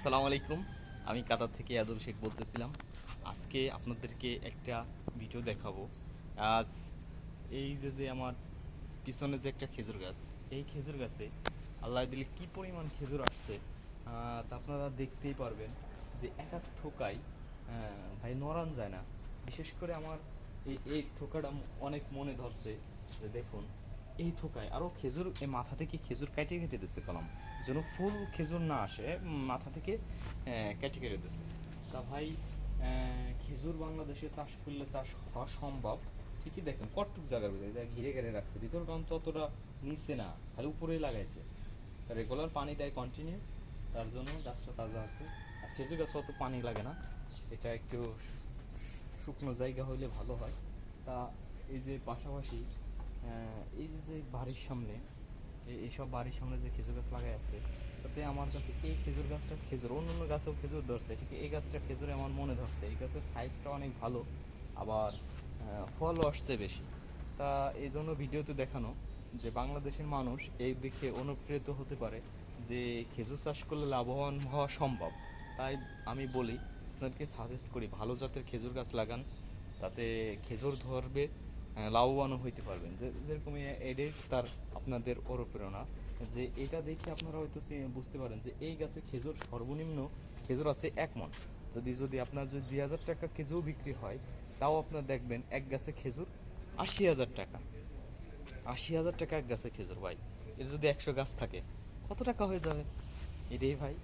আসসালামু আলাইকুম। আমি কাতার থেকে আদুল শেখ বলতেছিলাম। আজকে আপনাদেরকে একটা ভিডিও দেখাবো। আজ এই যে যে আমার পিছনে যে একটা খেজুর গাছ এই খেজুর গাছে আল্লাহ দিলে কি পরিমাণ খেজুর আসছে তা আপনারা দেখতেই পারবেন যে এক আহ, ভাই নরান যায় না। বিশেষ করে আমার এই এই থোকাটা অনেক মনে ধরছে। দেখুন এই থোকায় আরও খেজুর, এই মাথা থেকে খেজুর কেটে কেটে দিচ্ছে কলম। যেন ফুল খেজুর না আসে, মাথা থেকে কেটে কেটে দিচ্ছে তা ভাই খেজুর বাংলাদেশে চাষ করলে চাষ হওয়া সম্ভব? ঠিকই দেখেন কটটুক জায়গার ভিতরে? ঘিরে ঘিরে রাখছে। ভিতর কারণ ততটা নিচে না, খালি উপরে লাগাইছে। রেগুলার পানি দেয় কন্টিনিউ তার জন্য গাছটা তাজা আছে। আর খেজুর গাছ অত পানি লাগে না। এটা একটু শুকনো জায়গা হইলে ভালো হয়। তা এই যে পাশাপাশি এই যে বাড়ির সামনে এই- এইসব বাড়ির সামনে যে খেজুর গাছ লাগাই আছে, তাতে আমার কাছে এই খেজুর গাছটা খেজুর, অন্য অন্য গাছেও খেজুর ধরছে, ঠিক এই গাছটা খেজুরে আমার মনে ধরছে, এই গাছের সাইজটা অনেক ভালো, আবার ফলও আসছে বেশি। তা এই জন্য ভিডিওতে দেখানো যে বাংলাদেশের মানুষ এই দেখে অনুপ্রেরিত হতে পারে যে খেজুর চাষ করলে লাভবান হওয়া সম্ভব। তাই আমি বলি, আপনাদেরকে সাজেস্ট করি, ভালো জাতের খেজুর গাছ লাগান, তাতে খেজুর ধরবে লাভবানও হইতে পারবেন। যে, যেরকম এ- এটাই তার আপনাদের অনুপ্রেরণা, যে এটা দেখে আপনারা হয়তো বুঝতে পারেন যে এই গাছে খেজুর সর্বনিম্ন খেজুর আছে এক মন যদি যদি আপনার যদি দুই হাজার টাকা খেজুর বিক্রি হয়, তাও আপনার দেখবেন এক গাছে খেজুর আশি হাজার টাকা। আশি হাজার টাকা এক গাছে খেজুর, ভাই। এটা যদি একশো গাছ থাকে, কত টাকা হয়ে যাবে? এটাই ভাই।